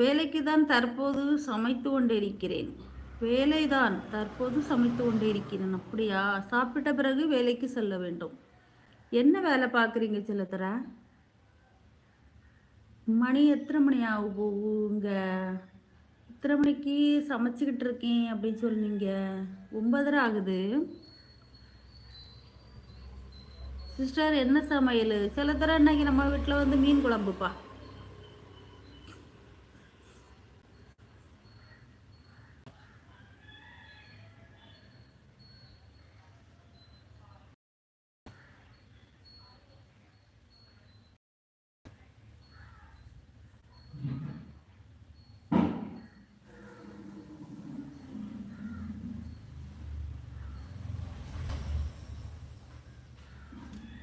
வேலைக்கு தான் தற்போது சமைத்து கொண்டிருக்கிறேன். வேலைதான் தற்போது சமைத்து கொண்டிருக்கிறேன். அப்படியா? சாப்பிட்ட பிறகு வேலைக்கு செல்ல வேண்டும். என்ன வேலை பார்க்குறீங்க சிலத்தர மணி எத்தனை மணி ஆகும் போகுங்க? எத்தனை மணிக்கு சமைச்சிக்கிட்டு இருக்கேன் அப்படின்னு சொன்னீங்க. ஒன்பதரை ஆகுது. சிஸ்டர் என்ன சமையல்? சில தர இன்னைக்கு நம்ம வீட்டில் வந்து மீன் குழம்புப்பா.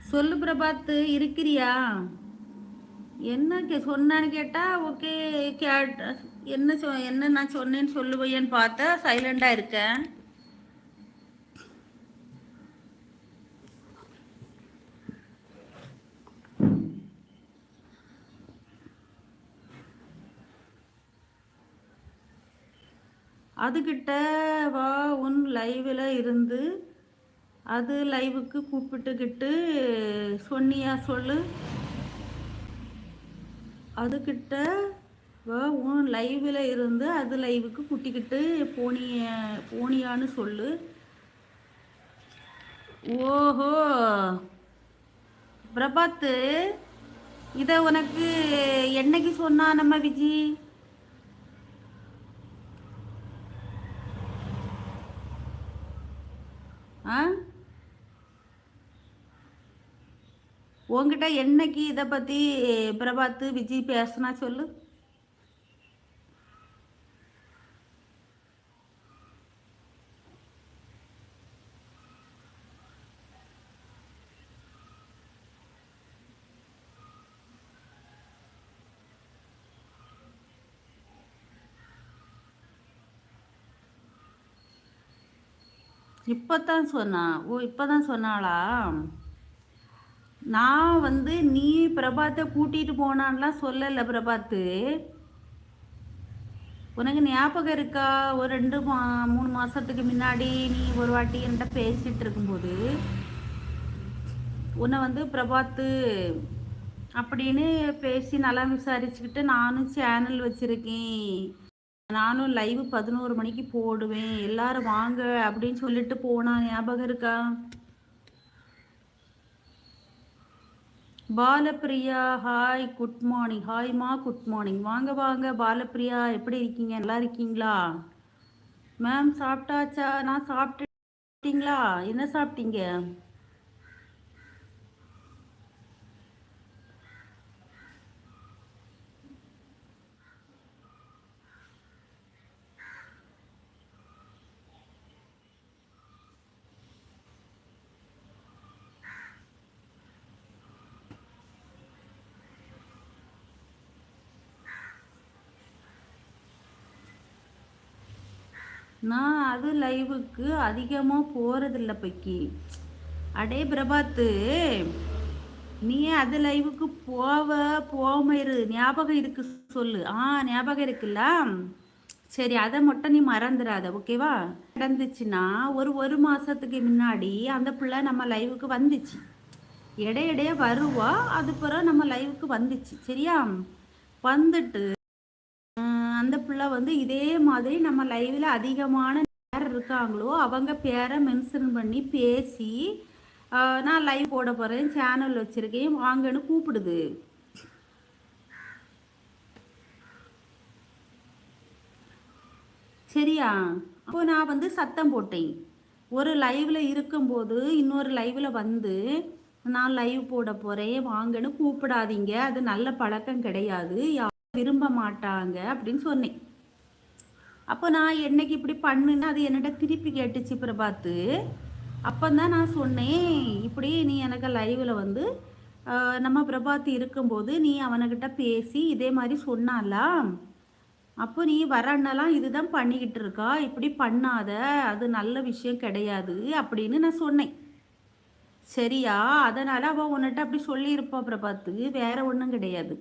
சொல்லு பிரபாத் இருக்கிறியா? என்ன கே சொன்னான்னு கேட்டால் ஓகே கேட் என்ன சொ என்ன நான் சொன்னேன்னு சொல்லுவையன்னு பார்த்தா சைலண்டாக இருக்கேன் அதுக்கிட்ட வா உன் லைவில் இருந்து அது லைவுக்கு கூப்பிட்டுக்கிட்டு சொன்னியா சொல்லு. அதுக்கிட்ட உன் லைவில் இருந்து அது லைவுக்கு குட்டிக்கிட்டு போனிய போனியான்னு சொல்லு. ஓஹோ! பிரபாத்து இதை உனக்கு என்னைக்கு சொன்னா நம்ம விஜி? ஆ? உங்ககிட்ட என்னைக்கு இதை பற்றி பிரபாத்து விஜய் பேசுனா சொல்லு. இப்போ தான் சொன்னா ஓ இப்போ தான் சொன்னாளா? நான் வந்து நீ பிரபாத்தை கூட்டிகிட்டு போனான்லாம் சொல்லலை பிரபாத்து. உனக்கு ஞாபகம் இருக்கா? ஒரு ரெண்டு மா மூணு மாதத்துக்கு முன்னாடி நீ ஒரு வாட்டி என்கிட்ட பேசிகிட்டு இருக்கும்போது உன்னை வந்து பிரபாத்து அப்படின்னு பேசி நல்லா விசாரிச்சுக்கிட்டு நானும் சேனல் வச்சுருக்கேன். நானும் லைவ் பதினோரு மணிக்கு போடுவேன். எல்லாரும் வாங்க அப்படின்னு சொல்லிட்டு போனா. ஞாபகம் இருக்கா? பாலப்பிரியா ஹாய் குட் மார்னிங் ஹாய்மா குட் மார்னிங் வாங்க வாங்க. பாலப்பிரியா எப்படி இருக்கீங்க? நல்லா இருக்கீங்களா? மேம் சாப்பிட்டாச்சா? நான் சாப்பிட்டுட்டீங்களா? என்ன சாப்பிட்டீங்க? நான் அது லைவுக்கு அதிகமாக போகிறதில்ல பைக்கி. அடே பிரபாத்து நீ அது லைவுக்கு போவ போகாம இரு. ஞாபகம் இருக்கு சொல்லு. ஆ ஞாபகம் இருக்குல்ல? சரி அதை மட்டும் நீ மறந்துடாத ஓகேவா நடந்துச்சுன்னா ஒரு ஒரு மாதத்துக்கு முன்னாடி அந்த பிள்ளை நம்ம லைவுக்கு வந்துச்சு. இடையிடையே வருவா அது பிறகு நம்ம லைவுக்கு வந்துச்சு. சரியா? வந்துட்டு அந்த பிள்ளை வந்து இதே மாதிரி நம்ம லைவில் அதிகமான யார் இருக்காங்களோ அவங்க பேரை மென்ஷன் பண்ணி பேசி நான் லைவ் போட போகிறேன் சேனல் வச்சுருக்கேன் வாங்கன்னு கூப்பிடுது. சரியா? அப்போ நான் வந்து சத்தம் போட்டேன். ஒரு லைவில் இருக்கும்போது இன்னொரு லைவில் வந்து நான் லைவ் போட போகிறேன் வாங்கன்னு கூப்பிடாதீங்க அது நல்ல பழக்கம் கிடையாது விரும்ப மாட்டாங்க அப்படின்னு சொன்னேன். அப்போ நான் என்னைக்கு இப்படி பண்ணுன்னு அது என்னிட்ட திருப்பி கேட்டுச்சு பிரபாத்து. அப்போ தான் நான் சொன்னேன் இப்படி நீ எனக்கு லைவில் வந்து நம்ம பிரபாத்து இருக்கும்போது நீ அவனுக்கிட்ட பேசி இதே மாதிரி சொன்னாலா அப்போ நீ வரன்னெல்லாம் இதுதான் பண்ணிக்கிட்டு இருக்கா இப்படி பண்ணாத அது நல்ல விஷயம் கிடையாது அப்படின்னு நான் சொன்னேன். சரியா அதனால் அவள் உன்னிட்ட அப்படி சொல்லியிருப்பா பிரபாத்து வேற ஒன்றும் கிடையாது.